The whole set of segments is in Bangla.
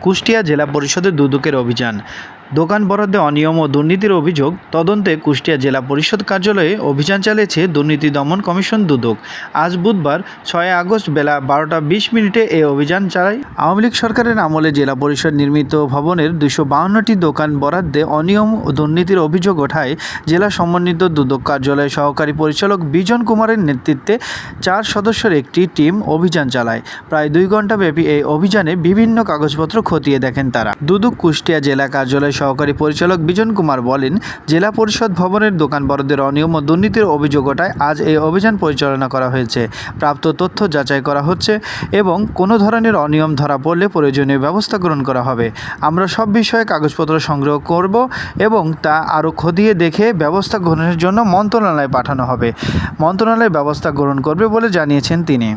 কুষ্টিয়া জেলা পরিষদের দুদকের অভিযান। দোকান বরাদ্দে অনিয়ম ও দুর্নীতির অভিযোগ। তদন্তে কুষ্টিয়া জেলা পরিষদ কার্যালয়ে অভিযান চালিয়েছে দুর্নীতি দমন কমিশন দুদক। আজ বুধবার, ছয় আগস্ট বেলা বারোটা বিশ মিনিটে এই অভিযান চালায়। আওয়ামী লীগ সরকারের আমলে জেলা পরিষদ নির্মিত ভবনের দুশো বাউন্নটি দোকান বরাদ্দে অনিয়ম ও দুর্নীতির অভিযোগ ওঠায় জেলা সমন্বিত দুদক কার্যালয়ের সহকারী পরিচালক বিজন কুমারের নেতৃত্বে চার সদস্যের একটি টিম অভিযান চালায়। প্রায় দুই ঘণ্টা ব্যাপী এই অভিযানে বিভিন্ন কাগজপত্র খতিয়ে দেখেন তারা। দুদক কুষ্টিয়া জেলা কার্যালয় সহকারী পরিচালক বিজন কুমার বলেন, জেলা পরিষদ ভবনের দোকান বরাদ্দের অনিয়ম ও দুর্নীতির অভিযোগ ওঠায় আজ এই অভিযান পরিচালনা করা হয়েছে। প্রাপ্ত তথ্য যাচাই করা হচ্ছে এবং কোনো ধরনের অনিয়ম ধরা পড়লে প্রয়োজনীয় ব্যবস্থা গ্রহণ করা হবে। আমরা সব বিষয়ে কাগজপত্র সংগ্রহ করব এবং তা আরও খতিয়ে দেখে ব্যবস্থা গ্রহণের জন্য মন্ত্রণালয়ে পাঠানো হবে। মন্ত্রণালয় ব্যবস্থা গ্রহণ করবে বলে জানিয়েছেন তিনি।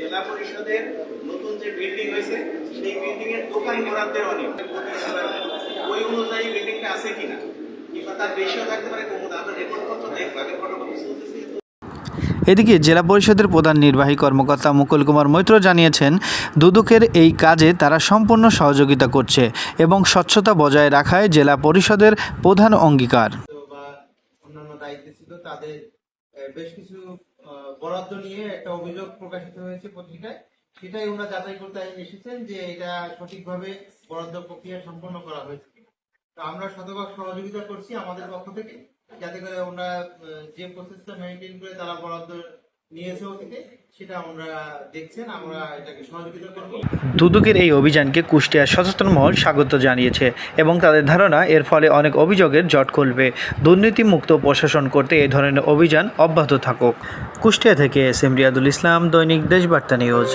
জেলা পরিষদের নতুন যে বিল্ডিং হয়েছে, সেই বিল্ডিং এর দোকান বরাদ্দের ওই অনুযায়ী বিল্ডিংটা আছে কিনা? কিংবা তার বেশিও থাকতে পারে কমও আমরা রেকর্ড করতে দেখব ফটোকপি চলতেছি এদিকে জেলা পরিষদের প্রধান নির্বাহী কর্মকর্তা মুকুল কুমার মৈত্র জানিয়েছেন দুদকের এই কাজে তারা সম্পূর্ণ সহযোগিতা করছে এবং স্বচ্ছতা বজায় রাখায় জেলা পরিষদের প্রধান অঙ্গীকার। অন্যান্য দায়িত্বে ছিল তাদের বেশ কিছু বরাদ্দ নিয়ে একটা অভিযোগ প্রকাশিত হয়েছে পত্রিকায়। সেটাই ওনারা যাচাই করতে এসেছেন যে এটা সঠিকভাবে বরাদ্দ প্রক্রিয়া সম্পন্ন করা হয়েছে। আমরা শতভাগ সহযোগিতা করছি আমাদের পক্ষ থেকে, যাতে করে ওনারা যে প্রসেসটা মেনটেন করে তারা বরাদ্দ নিয়েছে করব। দুদকের এই অভিযানকে কুষ্টিয়ার সচেতন মহল স্বাগত জানিয়েছে এবং তাদের ধারণা, এর ফলে অনেক অভিযোগের জট খুলবে। দুর্নীতিমুক্ত প্রশাসন করতে এই ধরনের অভিযান অব্যাহত থাকুক। কুষ্টিয়া থেকে এস এম রিয়াদুল ইসলাম, দৈনিক দেশবার্তা নিউজ।